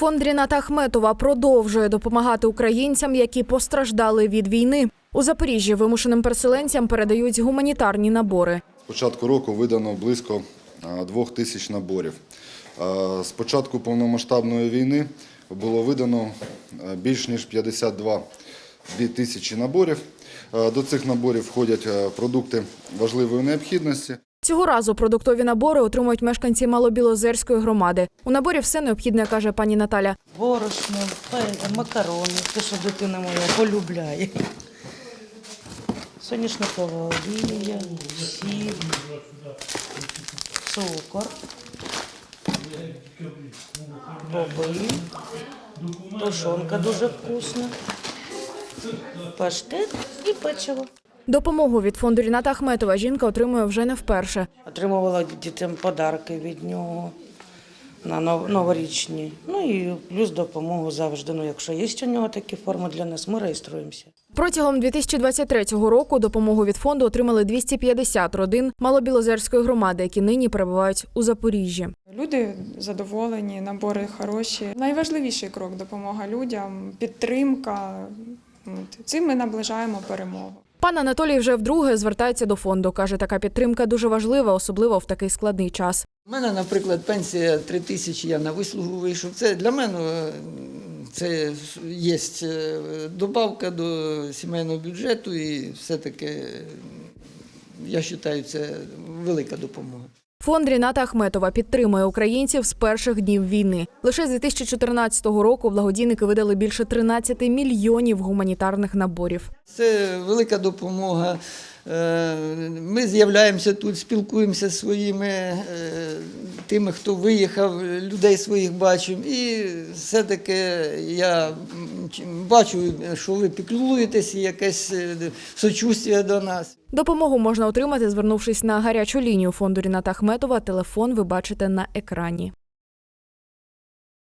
Фонд Ріната Ахметова продовжує допомагати українцям, які постраждали від війни. У Запоріжжі вимушеним переселенцям передають гуманітарні набори. З початку року видано близько двох тисяч наборів. З початку повномасштабної війни було видано більш ніж 52 дві тисячі наборів. До цих наборів входять продукти важливої необхідності. Цього разу продуктові набори отримують мешканці Малобілозерської громади. У наборі все необхідне, каже пані Наталя. борошно, макарони, те, що дитина моя полюбляє. Соняшникова олія, сіль, цукор, боби, тушонка дуже вкусна, паштет і печиво. Допомогу від фонду Ріната Ахметова жінка отримує вже не вперше. Отримувала дітям подарки від нього на новорічні. Ну і плюс допомогу завжди. Ну, якщо є у нього такі форми для нас, ми реєструємося. Протягом 2023 року допомогу від фонду отримали 250 родин Малобілозерської громади, які нині перебувають у Запоріжжі. Люди задоволені, набори хороші. Найважливіший крок допомога людям, підтримка. Цим ми наближаємо перемогу. Пан Анатолій вже вдруге звертається до фонду. каже, така підтримка дуже важлива, особливо в такий складний час. У мене, наприклад, пенсія 3 тисячі, я на вислугу вийшов. Це для мене е, це є добавка до сімейного бюджету і все-таки е, я вважаю, це велика допомога. Фонд Ріната Ахметова підтримує українців з перших днів війни. Лише з 2014 року благодійники видали більше 13 мільйонів гуманітарних наборів. Це велика допомога. Е, Ми з'являємося тут, спілкуємося зі своїми е, тими, хто виїхав, людей своїх бачимо. І все-таки я бачу, що ви піклуєтесь, і якесь е, сочувствие до нас. Допомогу можна отримати, звернувшись на гарячу лінію фонду Ріната Ахметова. Телефон ви бачите на екрані.